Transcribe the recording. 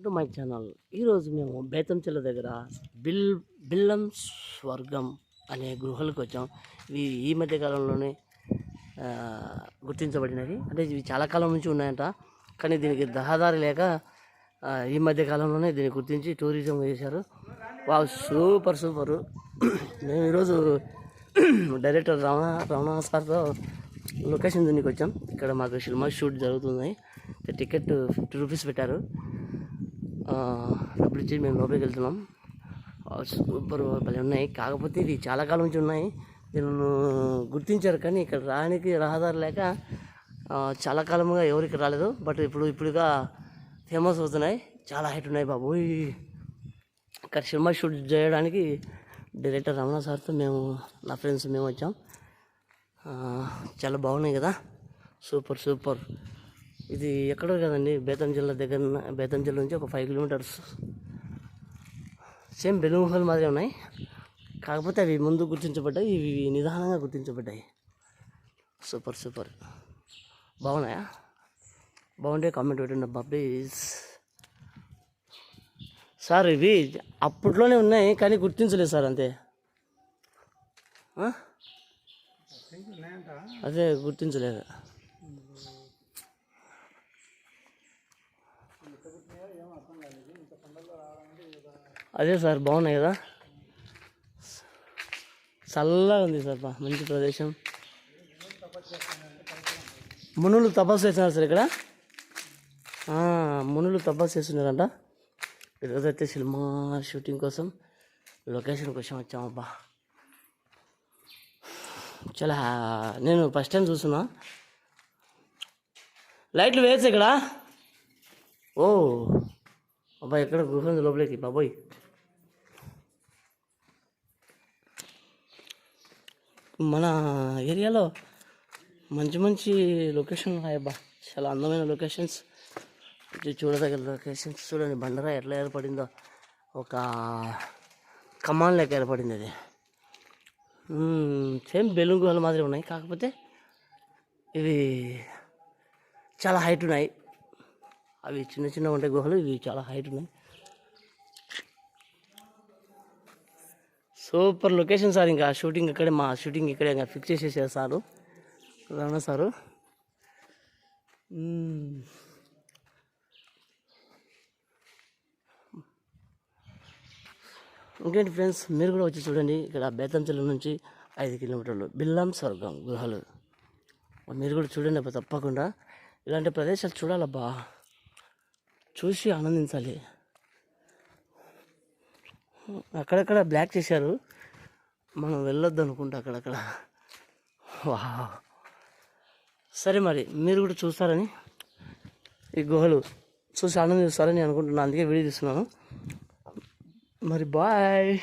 To my channel ఈరోజు మేము బేతంచెల దగ్గర బిల్ బిల్లం స్వర్గం అనే గృహాలకు వచ్చాం. ఇవి ఈ మధ్య కాలంలోనే గుర్తించబడినవి. అంటే ఇవి చాలా కాలం నుంచి ఉన్నాయంట. కానీ దీనికి దహదారి లేక ఈ మధ్య కాలంలోనే దీన్ని గుర్తించి టూరిజం చేశారు. Wow super super. మేము ఈరోజు డైరెక్టర్ రమణ రమణ సార్తో లొకేషన్ దీనికి వచ్చాం ఇక్కడ మాకు సినిమా షూట్ జరుగుతుంది. టికెట్ ఫిఫ్టీ రూపీస్ పెట్టారు. డబ్బులు ఇచ్చి మేము లోపలికి వెళ్తున్నాం. సూపర్ భలే ఉన్నాయి. కాకపోతే ఇవి చాలా కాలం నుంచి ఉన్నాయి. దీనిని గుర్తించారు కానీ ఇక్కడ రానికి రహదారి లేక చాలా కాలంగా ఎవరికి రాలేదు. బట్ ఇప్పుడు ఇప్పుడుగా ఫేమస్ అవుతున్నాయి. చాలా హైట్ ఉన్నాయి బాబు. ఇక్కడ సినిమా షూట్ చేయడానికి డైరెక్టర్ రమణ సార్తో మేము నా ఫ్రెండ్స్ మేము వచ్చాం. చాలా బాగున్నాయి కదా. Super super. ఇది ఎక్కడో కదండి బేతం జిల్లా దగ్గర ఉన్న- బేతం జిల్లా నుంచి ఒక ఫైవ్ కిలోమీటర్స్ సేమ్ బెలూహల్ మాదిరి ఉన్నాయి. కాకపోతే అవి ముందు గుర్తించబడ్డాయి ఇవి నిదానంగా గుర్తించబడ్డాయి. సూపర్ సూపర్ బాగున్నాయా? బాగుంటే కామెంట్ పెట్టండి అబ్బా ప్లీజ్ సార్ ఇవి అప్పట్లోనే ఉన్నాయి కానీ గుర్తించలేదు సార్ అంతే? అదే గుర్తించలేదు. అదే సార్ బాగున్నాయి కదా? చల్లగా ఉంది సార్ బా మంచి ప్రదేశం. మునులు తపస్సు చేస్తున్నారు సార్ ఇక్కడ. మునులు తపస్సు చేస్తున్నారంట. ఈరోజు అయితే సినిమా షూటింగ్ కోసం లొకేషన్ కోసం వచ్చామబ్బా. చాలా నేను ఫస్ట్ టైం చూస్తున్నా. లైట్లు వేయచ్చు ఇక్కడ. ఓ అబ్బాయి ఎక్కడ గుహ ఉంది లోపలికి? బాబోయ్. మన ఏరియాలో మంచి మంచి లొకేషన్ ఉన్నాయబ్బా చాలా అందమైన లొకేషన్స్. ఇది చూడదగిన లొకేషన్స్ చూడండి. బండరా ఎట్లా ఏర్పడిందో. ఒక కమాన్ లెక్క ఏర్పడింది అది. సేమ్ బెలూన్ గుహలు మాదిరి ఉన్నాయి. కాకపోతే ఇవి చాలా హైట్ ఉన్నాయి. అవి చిన్న చిన్న ఉంటాయి గుహలు ఇవి చాలా హైట్ ఉన్నాయి. సూపర్ లొకేషన్ సార్ ఇంకా షూటింగ్ ఇక్కడే మా షూటింగ్ ఇక్కడే ఇంకా ఫిక్స్ చేసేసారు సారు. రమణ సారు. ఇంకేంటి ఫ్రెండ్స్ మీరు కూడా వచ్చి చూడండి. ఇక్కడ బేతంచెల నుంచి ఐదు కిలోమీటర్లు బిల్లం స్వర్గం గుహలు. మీరు కూడా చూడండి తప్పకుండా. ఇలాంటి ప్రదేశాలు చూడాలబ్బా. చూసి ఆనందించాలి. అక్కడక్కడ బ్లాక్ చేశారు. మనం వెళ్ళొద్దు అనుకుంటా అక్కడక్కడ. వా సరే మరి మీరు కూడా చూస్తారని ఈ గుహలు చూసి ఆనందిస్తారని అనుకుంటున్నాను అందుకే వీడియో తీస్తున్నాను. మరి బాయ్.